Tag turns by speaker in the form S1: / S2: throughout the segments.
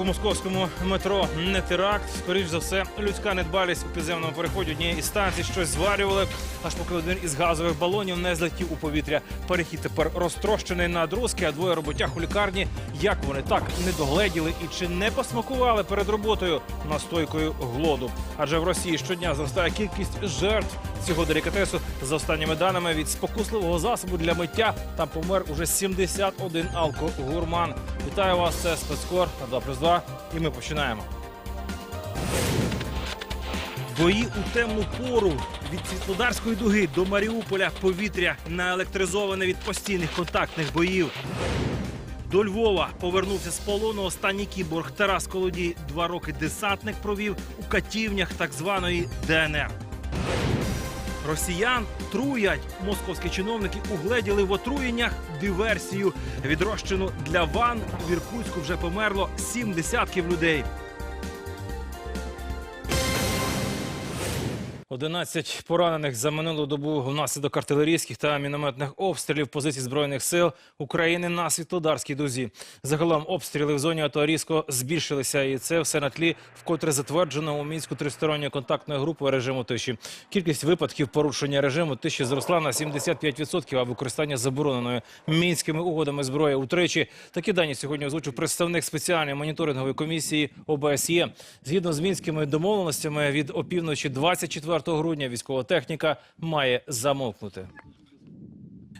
S1: У московському метро не теракт. Скоріш за все, людська недбалість у підземному переході однієї із станцій щось зварювали, аж поки один із газових балонів не злетів у повітря. Перехід тепер розтрощений на друзки, а двоє роботяг у лікарні. Як вони так не догледіли і чи не посмакували перед роботою настойкою глоду? Адже в Росії щодня зростає кількість жертв цього делікатесу. За останніми даними від спокусливого засобу для миття там помер уже 71 алкогурман. Вітаю вас, це спецкор на 2 плюс 2, і ми починаємо. Бої у темну пору від Світлодарської дуги до Маріуполя повітря наелектризоване від постійних контактних боїв. До Львова повернувся з полону останній кіборг Тарас Колодій. Два роки десантник провів у катівнях так званої ДНР. Росіян труять. Московські чиновники угледіли в отруєннях диверсію. Відрощену для ван в Іркутську вже померло сім десятків людей. 11 поранених за минулу добу внаслідок артилерійських та мінометних обстрілів позицій збройних сил України на світлодарській дузі. Загалом обстріли в зоні АТО різко збільшилися, і це все на тлі вкотре затверджено у мінську тристоронньої контактної групи режиму тиші. Кількість випадків порушення режиму тиші зросла на 75%, а використання забороненої мінськими угодами зброї утричі. Такі дані сьогодні озвучив представник спеціальної моніторингової комісії ОБСЄ. Згідно з мінськими домовленостями від опівночі 24 грудня військова техніка має замовкнути.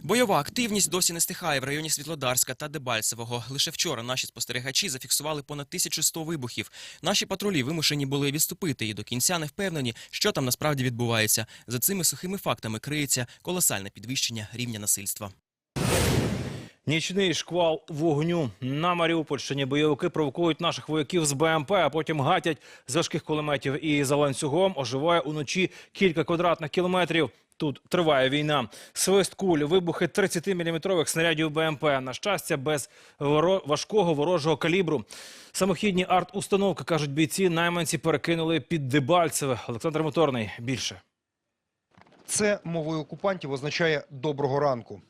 S2: Бойова активність досі не стихає в районі Світлодарська та Дебальцевого. Лише вчора наші спостерігачі зафіксували понад 1100 вибухів. Наші патрулі вимушені були відступити і до кінця не впевнені, що там насправді відбувається. За цими сухими фактами криється колосальне підвищення рівня насильства.
S1: Нічний шквал вогню на Маріупольщині. Бойовики провокують наших вояків з БМП, а потім гатять з важких кулеметів. І за ланцюгом оживає уночі кілька квадратних кілометрів. Тут триває війна. Свист куль, вибухи 30-мм снарядів БМП. На щастя, без важкого ворожого калібру. Самохідні арт-установки, кажуть бійці, найманці перекинули під Дебальцеве. Олександр Моторний. Більше.
S3: Це мовою окупантів означає доброго ранку.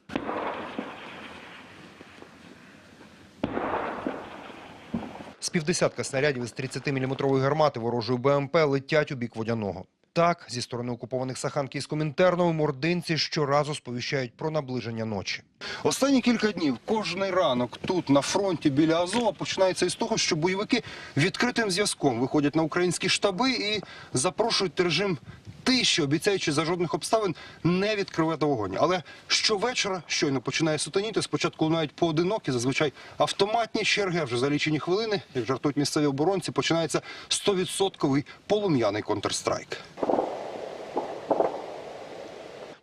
S3: Півдесятка снарядів із 30-мм гармати ворожої БМП летять у бік водяного. Так, зі сторони окупованих Саханки із Комінтерного мординці щоразу сповіщають про наближення ночі.
S4: Останні кілька днів кожний ранок тут на фронті біля Азова починається із того, що бойовики відкритим зв'язком виходять на українські штаби і запрошують режим тиші, обіцяючи за жодних обставин не відкривати вогонь. Але щовечора, щойно починає сутеніти, спочатку лунають поодинокі, зазвичай автоматні черги, а вже за лічені хвилини, як жартують місцеві оборонці, починається 100% полум'яний контрстрайк.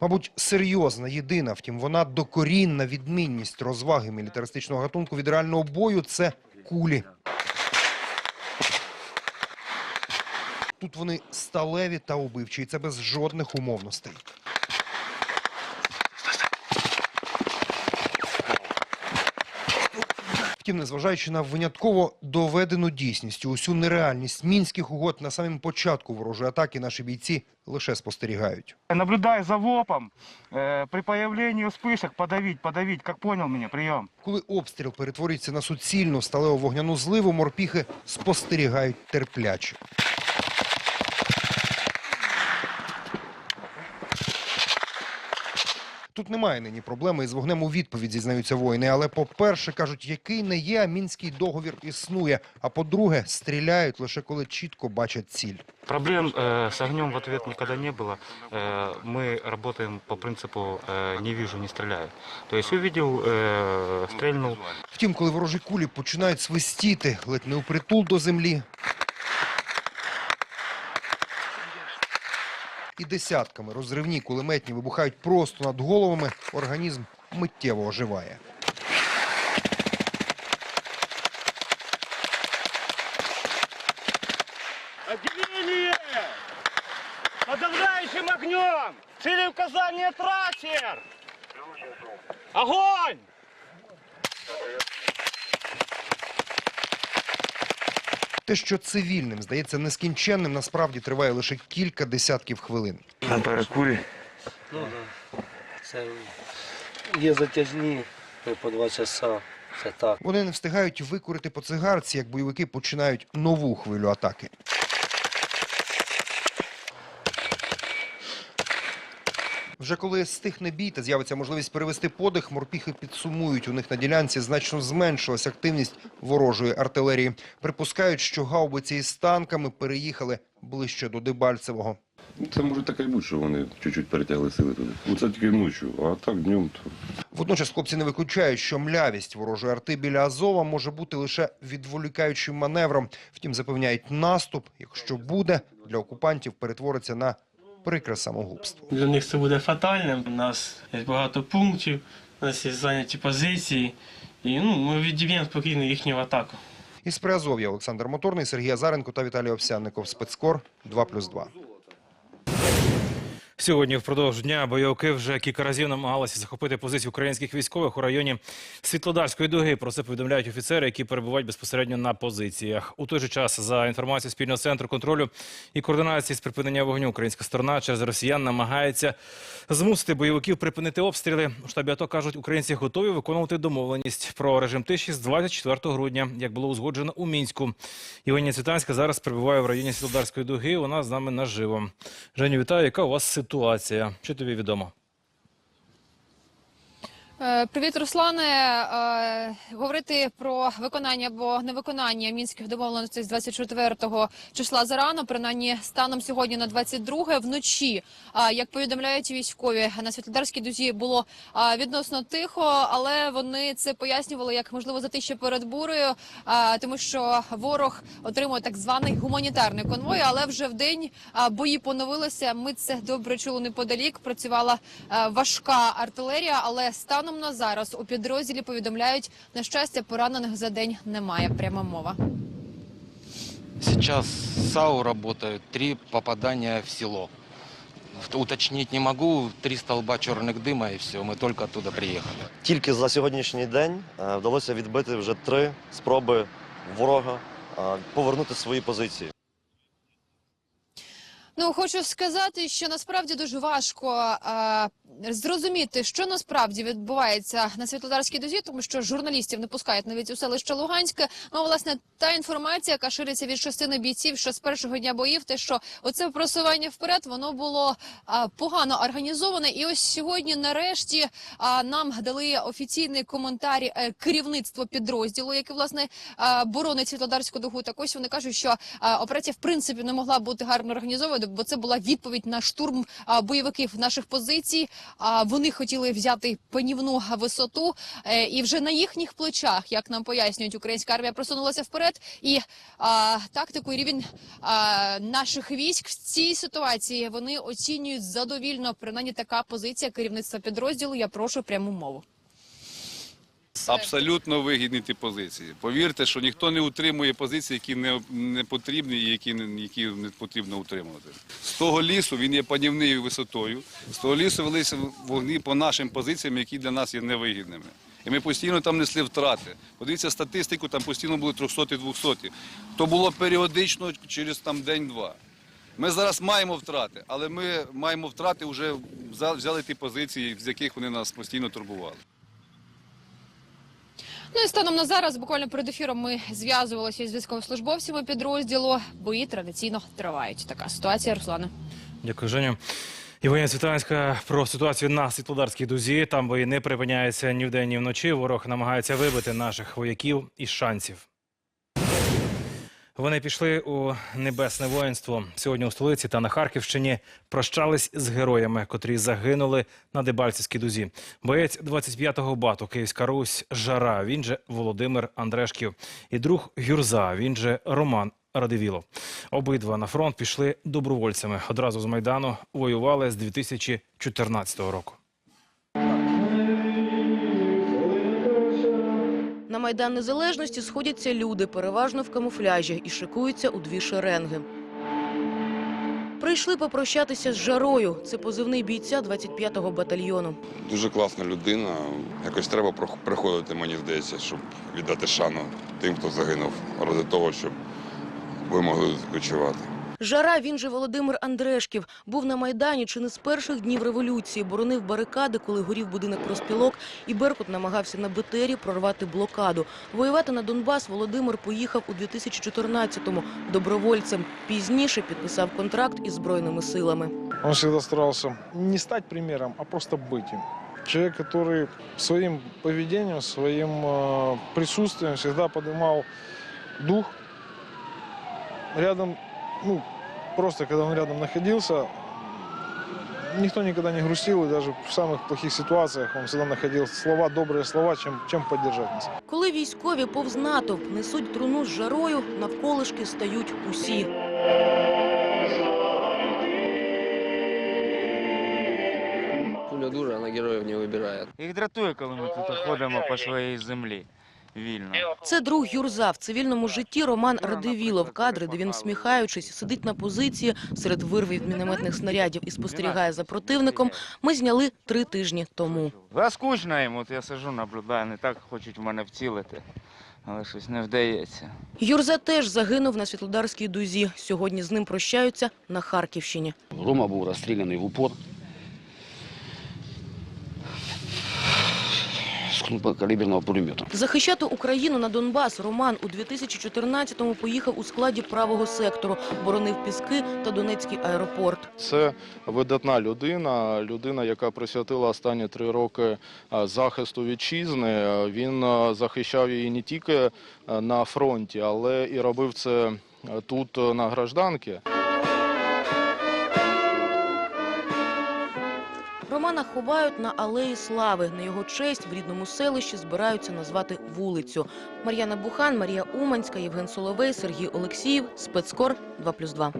S3: Мабуть, серйозна, єдина, втім, вона докорінна відмінність розваги мілітаристичного гатунку від реального бою – це кулі. Тут вони сталеві та убивчі, і це без жодних умовностей. Втім, незважаючи на винятково доведену дійсність, усю нереальність мінських угод на самому початку ворожої атаки наші бійці лише спостерігають.
S5: Наблюдай за ВОПом. Э, при появлении вспышек подавить, подавить. Как понял меня? Прием.
S3: Коли обстріл перетворюється на суцільну сталеву вогняну зливу, морпіхи спостерігають терпляче. Тут немає нині проблеми із вогнем у відповідь, зізнаються воїни. Але, по-перше, кажуть, який не є, а мінський договір існує. А по-друге, стріляють лише коли чітко бачать ціль.
S6: Проблем э, с огнем в ответ никогда не было. Э, мы работаем по принципу э, «не вижу, не стреляю». То есть увидел, э, стрельнул.
S3: Втім, коли ворожі кулі починають свистіти, ледь не упритул до землі. І десятками розривні кулеметні вибухають просто над головами, організм миттєво оживає. Те, що цивільним здається нескінченним, насправді триває лише кілька десятків хвилин.
S6: На перекурі.
S7: Ну, да. Це є затяжні по два часа. Це так.
S3: Вони не встигають викурити по цигарці, як бойовики починають нову хвилю атаки. Вже коли стихне бій та з'явиться можливість перевести подих, морпіхи підсумують. У них на ділянці значно зменшилась активність ворожої артилерії. Припускають, що гаубиці із танками переїхали ближче до Дебальцевого.
S8: Це може таке й бути, що вони чуть-чуть перетягли сили туди. Ну це тільки ночі, а так днем то.
S3: Водночас хлопці не виключають, що млявість ворожої арти біля Азова може бути лише відволікаючим маневром. Втім, запевняють, наступ, якщо буде, для окупантів перетвориться на прикре самогубство.
S9: Для них це буде фатальним. У нас є багато пунктів, у нас є зайняті позиції, і ну, ми відіб'ємо спокійно їхню атаку.
S3: Із Приазов'я Олександр Моторний, Сергій Азаренко та Віталій Овсянников. Спецкор 2+,2.
S1: Сьогодні впродовж дня бойовики вже кілька разів намагалися захопити позиції українських військових у районі Світлодарської дуги. Про це повідомляють офіцери, які перебувають безпосередньо на позиціях. У той же час, за інформацією спільного центру контролю і координації з припинення вогню, українська сторона через росіян намагається змусити бойовиків припинити обстріли. У штабі АТО кажуть, українці готові виконувати домовленість про режим тиші з 24 грудня, як було узгоджено у мінську. Євгенія Цвітанська зараз перебуває в районі Світлодарської дуги. Вона з нами наживо. Женю, вітаю. Яка у вас ситуація? Що тобі відомо?
S10: Е, Привіт, Руслане. Е, Говорити про виконання або невиконання мінських домовленостей з 24 числа зарано, принаймні станом сьогодні на 22 вночі. Як повідомляють військові, на Світлодарській дузі було відносно тихо, але вони це пояснювали як можливо затище перед бурею, тому що ворог отримує так званий гуманітарний конвой. Але вже в день бої поновилися. Ми це добре чули неподалік. Працювала важка артилерія, але станом на зараз у підрозділі повідомляють на щастя, поранених за день немає. Пряма мова.
S11: Сейчас САУ работают, три попадания в село. Уточнить не могу, три столба черных дыма и все, мы только оттуда приехали.
S7: Тільки за сьогоднішній день е, вдалося відбити вже три спроби ворога е, повернути свої позиції.
S10: Ну хочу сказати, що насправді дуже важко е, зрозуміти, що насправді відбувається на Світлодарській дозі, тому що журналістів не пускають навіть у селище Луганське. Ну власне та інформація, яка шириться від частини бійців, що з першого дня боїв, те, що оце просування вперед, воно було е, погано організоване. І ось сьогодні, нарешті, е, нам дали офіційний коментар е, керівництво підрозділу, яке власне е, боронить Світлодарську дугу. Так ось вони кажуть, що е, операція в принципі не могла бути гарно організована, бо це була відповідь на штурм бойовиків наших позицій. Вони хотіли взяти панівну висоту, е, і вже на їхніх плечах, як нам пояснюють, українська армія просунулася вперед. І тактику і рівень наших військ в цій ситуації вони оцінюють задовільно. Принаймні така позиція керівництва підрозділу. Я прошу пряму мову.
S12: Абсолютно вигідні ті позиції. Повірте, що ніхто не утримує позиції, які не, не потрібні і які, які не потрібно утримувати. З того лісу він є панівною висотою. З того лісу велися вогні по нашим позиціям, які для нас є невигідними. І ми постійно там несли втрати. Подивіться статистику, там постійно були 300-200. То було періодично через там день-два. Ми зараз маємо втрати, але ми маємо втрати вже взяли ті позиції, з яких вони нас постійно турбували.
S10: Ну і станом на зараз, буквально перед ефіром, ми зв'язувалися із військовослужбовцями підрозділу. Бої традиційно тривають. Така ситуація, Руслане.
S1: Дякую, Женю. Євгенія Світанська про ситуацію на Світлодарській дузі. Там бої не припиняються ні вдень, ні вночі. Ворог намагається вибити наших вояків із шансів. Вони пішли у небесне воїнство. Сьогодні у столиці та на Харківщині прощались з героями, котрі загинули на Дебальцівській дузі. Боєць 25-го бату Київська Русь Жара. Він же Володимир Андрешків. І друг Гюрза. Він же Роман Радивілов. Обидва на фронт пішли добровольцями. Одразу з майдану воювали з 2014 року.
S13: На Майдан Незалежності сходяться люди, переважно в камуфляжі, і шикуються у дві шеренги. Прийшли попрощатися з жарою. Це позивний бійця 25-го батальйону.
S8: Дуже класна людина. Якось треба приходити, мені здається, щоб віддати шану тим, хто загинув, ради того, щоб ви могли відпочивати.
S13: Жара, він же Володимир Андрешків, був на Майдані чи не з перших днів революції, боронив барикади, коли горів будинок розпілок, і Беркут намагався на БТРі прорвати блокаду. Воювати на Донбас Володимир поїхав у 2014-му добровольцем. Пізніше підписав контракт із Збройними силами.
S14: Он всегда старался не стать примером, а просто быть им. Человек, который своим поведением, своим э, присутствием всегда поднимал дух. Рядом, ну, просто когда он рядом находился, никто никогда не грустил, и даже в самых плохих ситуациях он всегда находил слова, добрые слова, чем, чем поддержать нас.
S13: Коли військові повз натовп несуть труну з жарою, навколишки стають усі.
S11: Пуля дура, она героев не выбирает.
S6: Їх дратує, коли ми тут ходимо по своїй землі вільно.
S13: Це друг Юрза. В цивільному житті Роман Радивілов. Кадри, де він, всміхаючись, сидить на позиції серед вирв від мінометних снарядів і спостерігає за противником, ми зняли три тижні тому.
S6: Да, скучно їм, от я сижу, наблюдаю, не так хочуть в мене вцілити, але щось не вдається.
S13: Юрза теж загинув на Світлодарській дузі. Сьогодні з ним прощаються на Харківщині.
S11: Рома був розстріляний в упор. З крупнокаліберного пулемета.
S13: Захищати Україну на Донбас Роман у 2014-му поїхав у складі правого сектору, боронив Піски та Донецький аеропорт.
S14: Це видатна людина, людина, яка присвятила останні три роки е, захисту вітчизни. Е, Він е, захищав її не тільки на фронті, але і робив це тут на гражданці.
S13: Романа ховають на Алеї Слави. На його честь в рідному селищі збираються назвати вулицю. Мар'яна Бухан, Марія Уманська, Євген Соловей, Сергій Олексіїв. Спецкор 2+,2.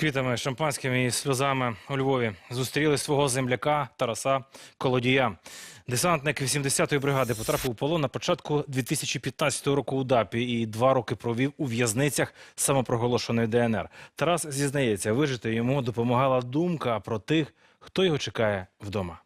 S1: Квітами, шампанськими і сльозами у Львові зустріли свого земляка Тараса Колодія. Десантник 80-ї бригади потрапив у полон на початку 2015 року у ДАПі і два роки провів у в'язницях самопроголошеної ДНР. Тарас зізнається, вижити йому допомагала думка про тих, хто його чекає вдома.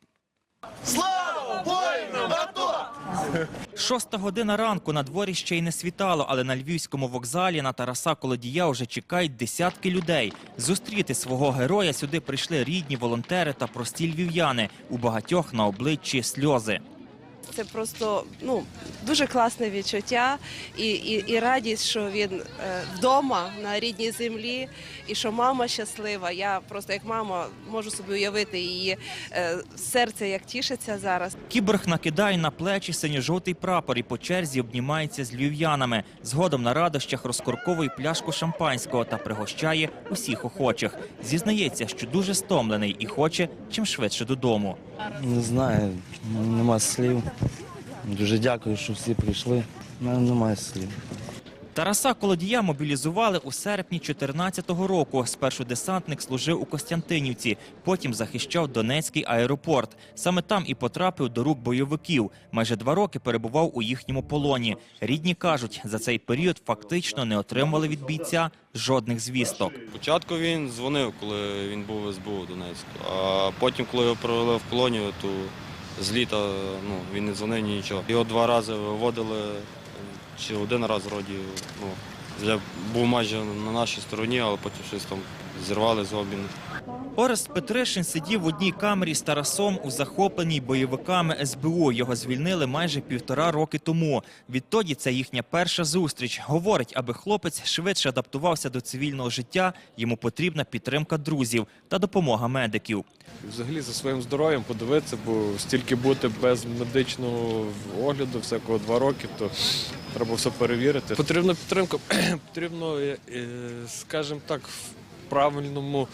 S2: Шоста година ранку на дворі ще й не світало, але на львівському вокзалі на Тараса Колодія вже чекають десятки людей. Зустріти свого героя сюди прийшли рідні, волонтери та прості львів'яни. У багатьох на обличчі сльози.
S15: Це просто ну дуже класне відчуття і, і, і радість, що він е, вдома на рідній землі, і що мама щаслива. Я просто як мама можу собі уявити її е, серце, як тішиться зараз.
S2: Кіборг накидає на плечі синьо-жовтий прапор і по черзі обнімається з львів'янами. Згодом на радощах розкорковує пляшку шампанського та пригощає усіх охочих. Зізнається, що дуже стомлений і хоче чим швидше додому.
S16: Не знаю, нема слів. Дуже дякую, що всі прийшли. Немає слів.
S2: Тараса Колодія мобілізували у серпні 14-го року. Спершу десантник служив у Костянтинівці, потім захищав Донецький аеропорт. Саме там і потрапив до рук бойовиків. Майже два роки перебував у їхньому полоні. Рідні кажуть, за цей період фактично не отримали від бійця жодних звісток.
S17: Спочатку він дзвонив, коли він був в СБУ Донецьку, а потім, коли його провели в колонію, то з літа ну, він не дзвонив нічого. Його два рази виводили, чи один раз вроді, ну, був майже на нашій стороні, але потім щось там зірвали з обміну.
S2: Орест Петришин сидів в одній камері з Тарасом у захопленій бойовиками СБУ. Його звільнили майже півтора роки тому. Відтоді це їхня перша зустріч. Говорить, аби хлопець швидше адаптувався до цивільного життя, йому потрібна підтримка друзів та допомога медиків.
S18: Взагалі за своїм здоров'ям подивитися, бо стільки бути без медичного огляду, всякого два роки, то треба все перевірити. Потрібна підтримка, потрібно, е, е, скажімо так, в правильному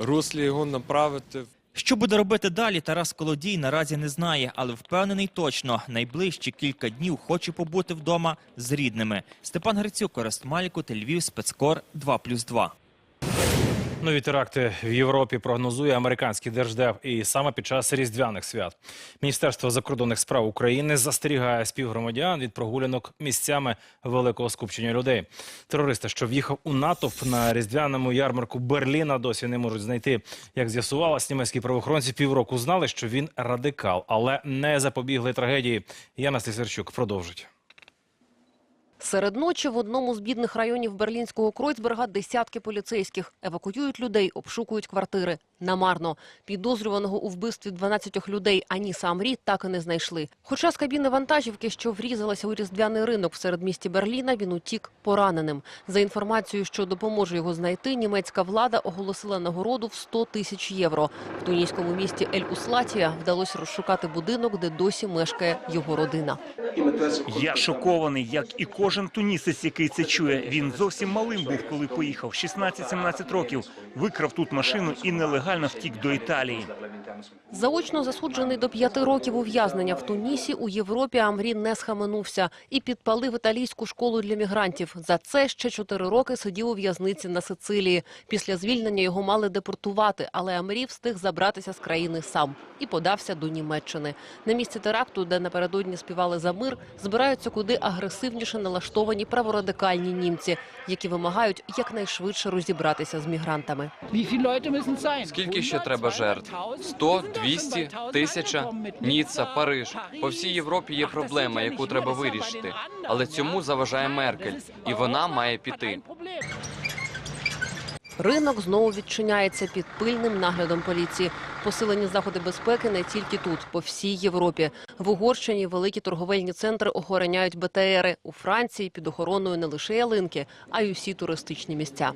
S18: руслі його направити.
S2: Що буде робити далі, Тарас Колодій наразі не знає, але впевнений точно, найближчі кілька днів хоче побути вдома з рідними. Степан Грицюк, Орест Малікут, Львів, Спецкор 2+,2.
S1: Нові теракти в Європі прогнозує американський держдев і саме під час різдвяних свят. Міністерство закордонних справ України застерігає співгромадян від прогулянок місцями великого скупчення людей. Терориста, що в'їхав у натовп на різдвяному ярмарку Берліна, досі не можуть знайти. Як з'ясувалось, німецькі правоохоронці півроку знали, що він радикал, але не запобігли трагедії. Яна Слісарчук продовжить.
S19: Серед ночі в одному з бідних районів берлінського Кройцберга десятки поліцейських евакуюють людей, обшукують квартири. Намарно. Підозрюваного у вбивстві 12 людей Аніса Амрі так і не знайшли. Хоча з кабіни вантажівки, що врізалася у різдвяний ринок в середмісті Берліна, він утік пораненим. За інформацією, що допоможе його знайти, німецька влада оголосила нагороду в 100 тисяч євро. В туніському місті Ель-Услатія вдалося розшукати будинок, де досі мешкає його родина.
S20: Я шокований, як і кожен тунісець, який це чує. Він зовсім малим був, коли поїхав. 16-17 років. Викрав тут машину і нелегально втік до Італії.
S19: Заочно засуджений до п'яти років ув'язнення в Тунісі у Європі Амрі не схаменувся і підпалив італійську школу для мігрантів. За це ще чотири роки сидів у в'язниці на Сицилії. Після звільнення його мали депортувати, але Амрі встиг забратися з країни сам і подався до Німеччини. На місці теракту, де напередодні співали за мир, збираються куди агресивніше налаштовані праворадикальні німці, які вимагають якнайшвидше розібратися з мігрантами.
S21: Скільки ще треба жертв? 100, 200, тисяча? Ніцца, Париж. По всій Європі є проблема, яку треба вирішити. Але цьому заважає Меркель, і вона має піти.
S19: Ринок знову відчиняється під пильним наглядом поліції. Посилені заходи безпеки не тільки тут, по всій Європі. В Угорщині великі торговельні центри охороняють БТРи. У Франції під охороною не лише ялинки, а й усі туристичні місця.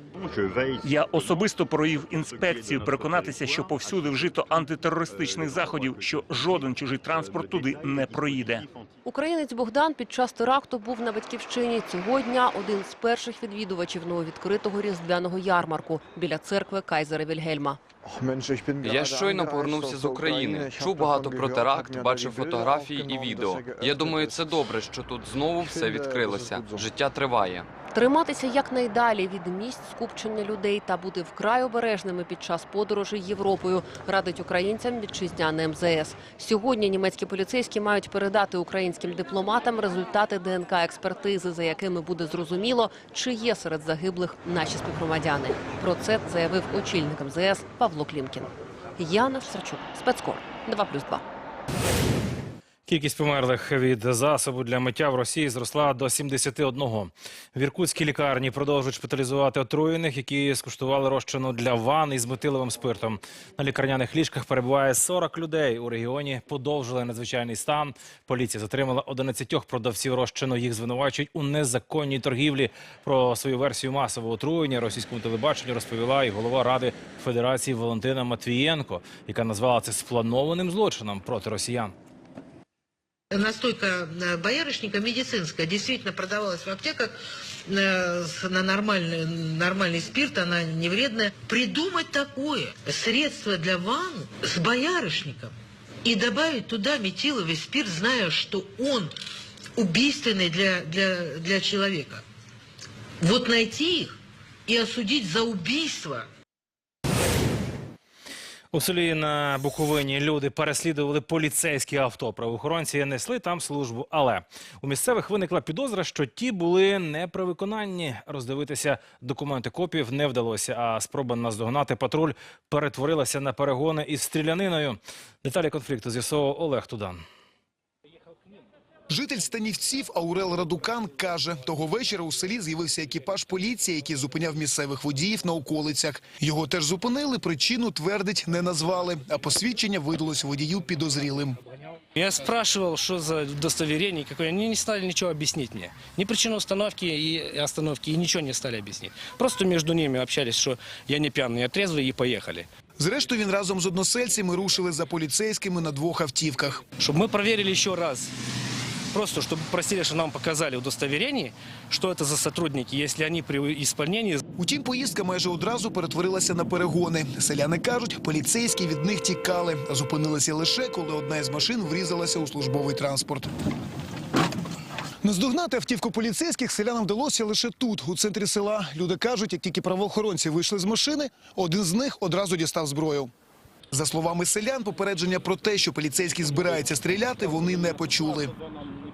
S20: Я особисто провів інспекцію, переконатися, що повсюди вжито антитерористичних заходів, що жоден чужий транспорт туди не проїде.
S19: Українець Богдан під час теракту був на батьківщині. Цього дня один з перших відвідувачів нововідкритого різдвяного ярмарку біля церкви Кайзера Вільгельма.
S21: Я щойно повернувся з України. Чув багато про теракт, бачив фотографії і відео. Я думаю, це добре, що тут знову все відкрилося. Життя триває.
S19: Триматися якнайдалі від місць скупчення людей та бути вкрай обережними під час подорожей Європою радить українцям вітчизняне МЗС. Сьогодні німецькі поліцейські мають передати українським дипломатам результати ДНК експертизи, за якими буде зрозуміло, чи є серед загиблих наші співгромадяни. Про це заявив очільник МЗС Павло Клімкін. Яна Сарчук, спецкор 2+,2.
S1: Кількість померлих від засобу для миття в Росії зросла до 71. В Іркутській лікарні продовжують шпиталізувати отруєних, які скуштували розчину для ванн із метиловим спиртом. На лікарняних ліжках перебуває 40 людей. У регіоні подовжили надзвичайний стан. Поліція затримала 11 продавців розчину. Їх звинувачують у незаконній торгівлі. Про свою версію масового отруєння російському телебаченню розповіла і голова ради Федерації Валентина Матвієнко, яка назвала це спланованим злочином проти росіян.
S22: Настойка э, боярышника медицинская действительно продавалась в аптеках э, на нормальный, нормальный спирт, она не вредная. Придумать такое средство для ванн с боярышником и добавить туда метиловый спирт, зная, что он убийственный для, для, для человека. Вот найти их и осудить за убийство –
S1: У селі на Буковині люди переслідували поліцейські авто. Правоохоронці несли там службу. Але у місцевих виникла підозра, що ті були не при виконанні. Роздивитися документи копів не вдалося. А спроба наздогнати патруль перетворилася на перегони із стріляниною. Деталі конфлікту з'ясовував Олег Тудан.
S23: Житель Станівців Аурел Радукан каже, того вечора у селі з'явився екіпаж поліції, який зупиняв місцевих водіїв на околицях. Його теж зупинили, причину, твердить, не назвали, а посвідчення видалось водію підозрілим.
S24: Я спрашивал, что за удостоверение, какое. Они не стали ничего объяснить мне. Ни причину установки и остановки, и ничего не стали объяснить. Просто между ними общались, что я не пьяный, я трезвый, и поехали.
S23: Зрештою, він разом з односельцями рушили за поліцейськими на двох автівках.
S24: Чтобы мы проверили еще раз. Просто, чтобы просили, что нам показали удостоверение, что это за сотрудники, если они при исполнении
S23: Утім, поїздка майже одразу перетворилася на перегони. Селяни кажуть, поліцейські від них тікали, зупинилися лише, коли одна із машин врізалася у службовий транспорт. Наздогнати автівку поліцейських селянам вдалося лише тут, у центрі села. Люди кажуть, як тільки правоохоронці вийшли з машини, один з них одразу дістав зброю. За словами селян, попередження про те, що поліцейські збираються стріляти, вони не почули.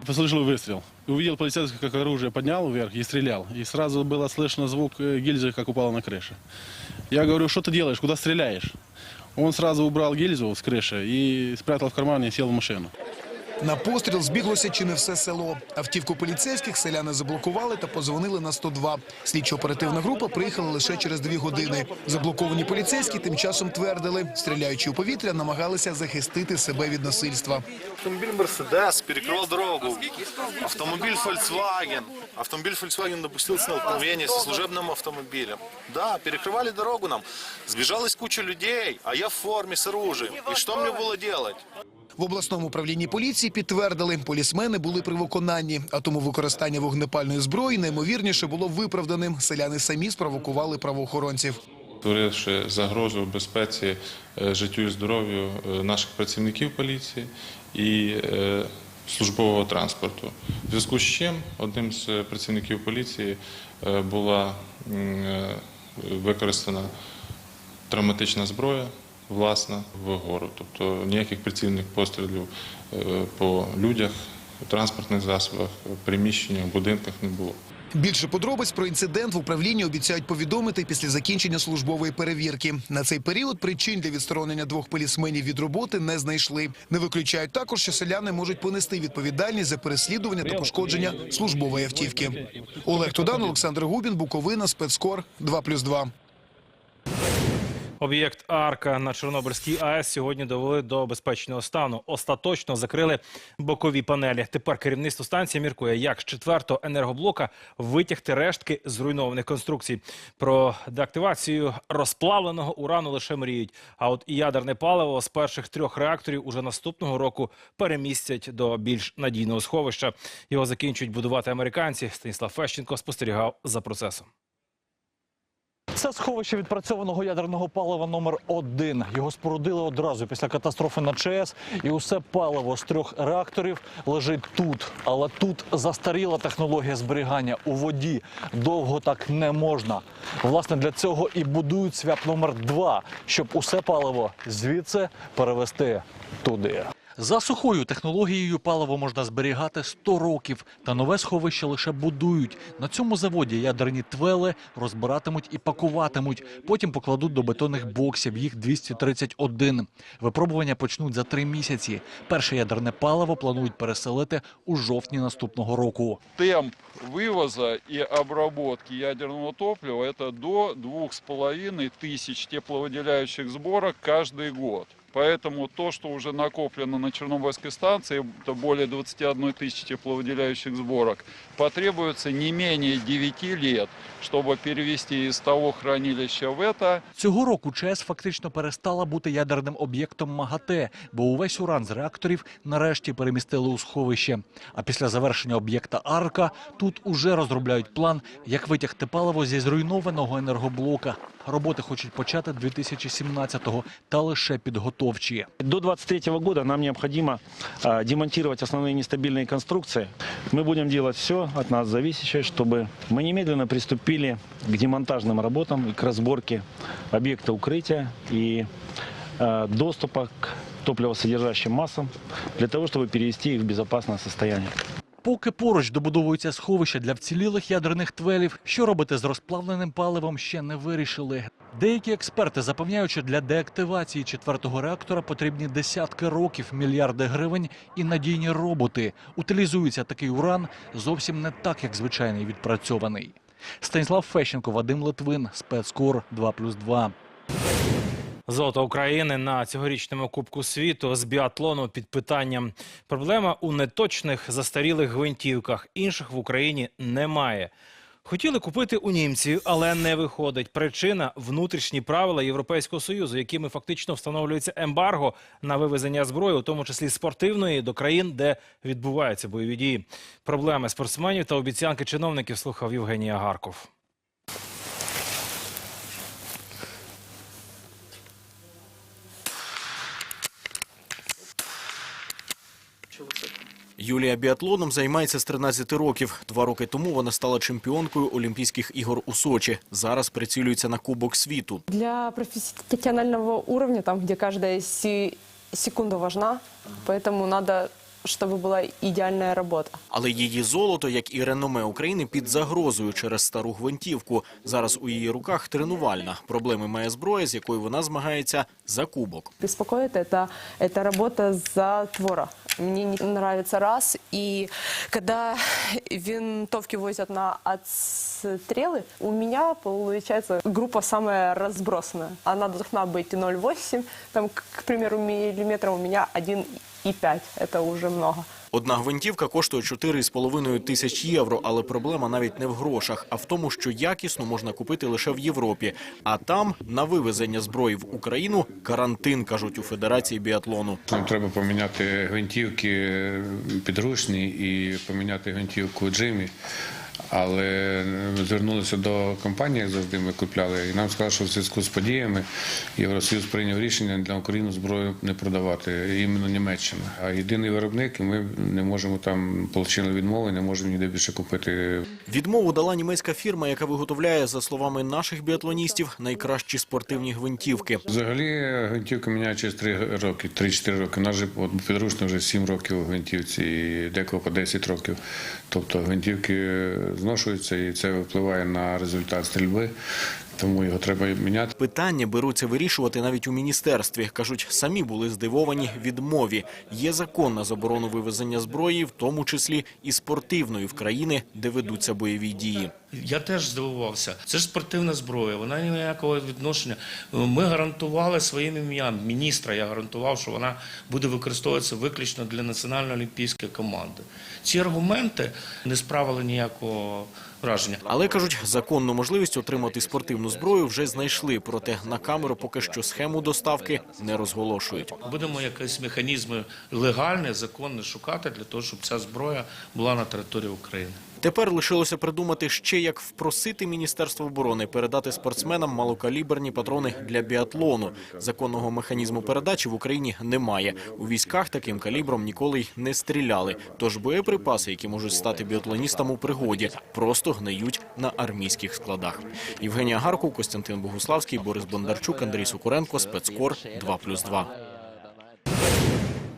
S25: Послышал выстрел. Увидел полицейский, как оружие поднял вверх и стрелял. И сразу было слышно звук э, гильзы, как упала на крыше. Я говорю, что ты делаешь, куда стреляешь? Он сразу убрал гильзу с крыши и спрятал в кармане и сел в машину.
S23: На постріл збіглося чи не все село. Автівку поліцейських селяни заблокували та позвонили на 102. Слідчо-оперативна група приїхала лише через дві години. Заблоковані поліцейські тим часом твердили, стріляючи у повітря, намагалися захистити себе від насильства.
S26: Автомобиль Мерседес перекрыл дорогу. Автомобиль Volkswagen. Автомобиль Volkswagen допустил столкновение со служебным автомобилем. Да, перекрывали дорогу нам. Сбежалась куча людей, а я в форме с оружием. И что мне было делать?
S23: В обласному управлінні поліції підтвердили, полісмени були при виконанні, а тому використання вогнепальної зброї наймовірніше було виправданим. Селяни самі спровокували правоохоронців.
S27: створивши загрозу безпеці, е, життю і здоров'ю е, наших працівників поліції і е, службового транспорту. В зв'язку з чим одним з працівників поліції була використана травматична зброя. Власна вгору, тобто ніяких прицільних пострілів е, по людях, транспортних засобах, приміщеннях, будинках не було.
S23: Більше подробиць про інцидент в управлінні обіцяють повідомити після закінчення службової перевірки. На цей період причин для відсторонення двох полісменів від роботи не знайшли. Не виключають також, що селяни можуть понести відповідальність за переслідування та пошкодження службової автівки. Олег Тудан, Олександр Губін, Буковина, спецкор 2+,2.
S1: Об'єкт Арка на Чорнобильській АЕС сьогодні довели до безпечного стану. Остаточно закрили бокові панелі. Тепер керівництво станції міркує, як з четвертого енергоблока витягти рештки зруйнованих конструкцій. Про деактивацію розплавленого урану лише мріють. А от і ядерне паливо з перших трьох реакторів уже наступного року перемістять до більш надійного сховища. Його закінчують будувати американці. Станіслав Фещенко спостерігав за процесом.
S28: Це сховище відпрацьованого ядерного палива номер 1 Його спорудили одразу після катастрофи на ЧАЕС. І усе паливо з трьох реакторів лежить тут. Але тут застаріла технологія зберігання у воді. Довго так не можна. Власне, для цього і будують свят номер 2 щоб усе паливо звідси перевести туди. За сухою технологією паливо можна зберігати 100 років, та нове сховище лише будують. На цьому заводі ядерні твели розбиратимуть і пакуватимуть. Потім покладуть до бетонних боксів, їх 231. Випробування почнуть за три місяці. Перше ядерне паливо планують переселити у жовтні наступного року.
S29: темп вывоза и обработки ядерного топлива это до 2,5 тысяч тепловыделяющих сборок каждый год. Поэтому то, что уже накоплено на Чернобыльской станции, это более 21 тысячи тепловыделяющих сборок, потребуется не менее 9 лет, чтобы перевести из того хранилища в это.
S28: Цього року ЧАЕС фактично перестала бути ядерним об'єктом МАГАТЕ, бо увесь уран з реакторів нарешті перемістили у сховище. А після завершення об'єкта Арка тут уже розробляють план, як витягти паливо зі зруйнованого енергоблока. Роботи хочуть почати 2017-го, та лише Підготовчі. До 2023 года нам необходимо а, демонтировать основные нестабильные конструкции. Мы будем делать все от нас зависящее, чтобы мы немедленно приступили к демонтажным работам и к разборке объекта укрытия и а, доступа к топливосодержащим массам для того, чтобы перевести их в безопасное состояние. Поки поруч добудовується сховище для вцілілих ядерних твелів, що робити з розплавленим паливом, ще не вирішили. Деякі експерти запевняють, що для деактивації четвертого реактора потрібні десятки років, мільярди гривень і надійні роботи. Утилізується такий уран зовсім не так, як звичайний відпрацьований. Станіслав Фещенко, Вадим Литвин, спецкор 2+,2.
S1: Золото України на цьогорічному Кубку світу з біатлону під питанням. Проблема у неточних застарілих гвинтівках. Інших в Україні немає. Хотіли купити у німців, але не виходить. Причина внутрішні правила Європейського союзу, якими фактично встановлюється ембарго на вивезення зброї, у тому числі спортивної, до країн, де відбуваються бойові дії. Проблеми спортсменів та обіцянки чиновників слухав Євгеній Агарков.
S30: Юлія біатлоном займається з 13 років. Два роки тому вона стала чемпіонкою Олімпійських ігор у Сочі. Зараз прицілюється на Кубок світу.
S31: Для профессионального уровня, там, где каждая се- секунда важна, поэтому надо, чтобы была идеальная работа.
S30: Але її золото, як і реноме України, під загрозою через стару гвинтівку. Зараз у її руках тренувальна. Проблеми має зброя, з якою вона змагається за кубок.
S31: Беспокоит это, это работа затвора. Мне не нравится раз. И когда винтовки возят на отстрелы, у меня получается группа самая разбросанная. Она должна быть 0,8, там, к к примеру, миллиметра у меня 1,5. Это уже много.
S30: Одна гвинтівка коштує 4,5 тисяч євро, але проблема навіть не в грошах, а в тому, що якісну можна купити лише в Європі. А там на вивезення зброї в Україну карантин, кажуть у Федерації біатлону.
S32: Нам треба поміняти гвинтівки підручні і поміняти гвинтівку Джимі. Але звернулися до компанії, як завжди ми купляли, і нам сказали, що в зв'язку з подіями Євросоюз прийняв рішення для України зброю не продавати, іменно Німеччина. А єдиний виробник, і ми не можемо там отримали відмови, не можемо ніде більше купити
S30: Відмову дала німецька фірма, яка виготовляє, за словами наших біатлоністів, найкращі спортивні гвинтівки.
S32: Взагалі гвинтівка міняє через 3 роки, 3-4 роки. У нас же от, підручно вже 7 років гвинтівці, і декого по 10 років. Тобто гвинтівки зношуються і це впливає на результат стрільби, тому його треба міняти.
S30: Питання беруться вирішувати навіть у міністерстві. Кажуть, самі були здивовані відмові. Є закон на заборону вивезення зброї, в тому числі і спортивної в країни, де ведуться бойові дії.
S33: Я теж здивувався. Це ж спортивна зброя, вона не ніякого відношення. Ми гарантували своїм ім'ям міністра. Я гарантував, що вона буде використовуватися виключно для національної олімпійської команди. Ці аргументи не справили ніякого враження.
S30: Але кажуть, законну можливість отримати спортивну зброю вже знайшли. Проте на камеру поки що схему доставки не розголошують.
S33: Будемо якісь механізми легальні, законні шукати для того, щоб ця зброя була на території України.
S30: Тепер лишилося придумати ще як впросити Міністерство оборони передати спортсменам малокаліберні патрони для біатлону. Законного механізму передачі в Україні немає. У військах таким калібром ніколи й не стріляли. Тож боєприпаси, які можуть стати біатлоністам у пригоді, просто гниють на армійських складах. Євгенія Гарков, Костянтин Богуславський, Борис Бондарчук, Андрій Сукуренко, спецкор 2+,2.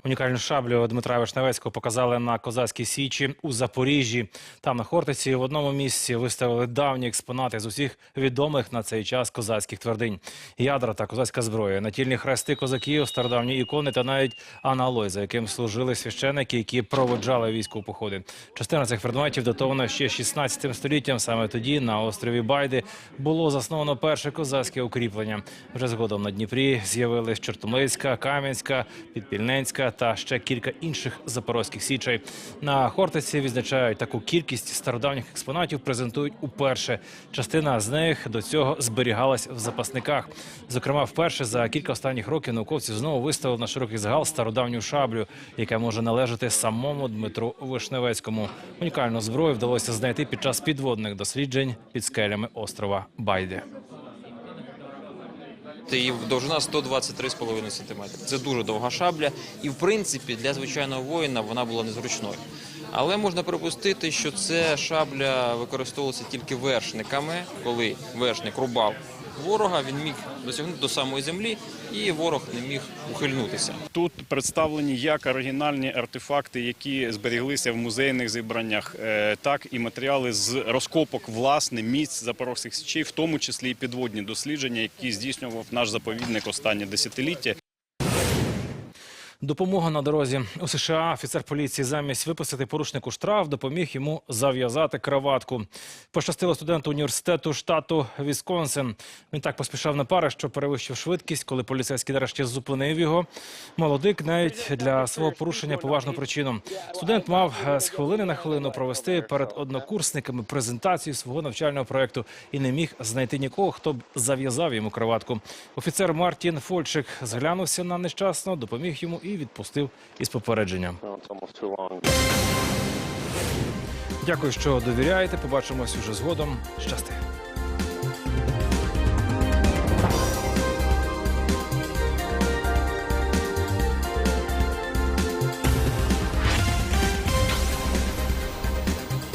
S1: Унікальну шаблю Дмитра Вишневецького показали на козацькій січі у Запоріжжі. Там на Хортиці в одному місці виставили давні експонати з усіх відомих на цей час козацьких твердинь. Ядра та козацька зброя, натільні хрести козаків, стародавні ікони та навіть аналой, за яким служили священики, які проводжали військові походи. Частина цих предметів датована ще 16 століттям. Саме тоді на острові Байди було засновано перше козацьке укріплення. Вже згодом на Дніпрі з'явились Чортомлицька, Кам'янська, Підпільненська та ще кілька інших запорозьких січей. На Хортиці відзначають таку кількість стародавніх експонатів. Презентують уперше. Частина з них до цього зберігалась в запасниках. Зокрема, вперше за кілька останніх років науковці знову виставили на широкий загал стародавню шаблю, яка може належати самому Дмитру Вишневецькому. Унікальну зброю вдалося знайти під час підводних досліджень під скелями острова Байде.
S34: Її довжина 123,5 см. Це дуже довга шабля, і в принципі для звичайного воїна вона була незручною. Але можна припустити, що ця шабля використовувалася тільки вершниками, коли вершник рубав ворога, він міг досягнути до самої землі, і ворог не міг ухильнутися.
S35: Тут представлені як оригінальні артефакти, які зберіглися в музейних зібраннях, е, так і матеріали з розкопок власне місць запорозьких січей, в тому числі і підводні дослідження, які здійснював наш заповідник останнє десятиліття.
S1: Допомога на дорозі у США. Офіцер поліції замість виписати порушнику штраф допоміг йому зав'язати краватку. Пощастило студенту університету штату Вісконсин. Він так поспішав на пари, що перевищив швидкість, коли поліцейський нарешті зупинив його. Молодик навіть для свого порушення поважну причину. Студент мав е, з хвилини на хвилину провести перед однокурсниками презентацію свого навчального проекту і не міг знайти нікого, хто б зав'язав йому краватку. Офіцер Мартін Фольчик зглянувся на нещасно, допоміг йому відпустив із попередженням. Дякую, що довіряєте. Побачимось уже згодом. Щасти.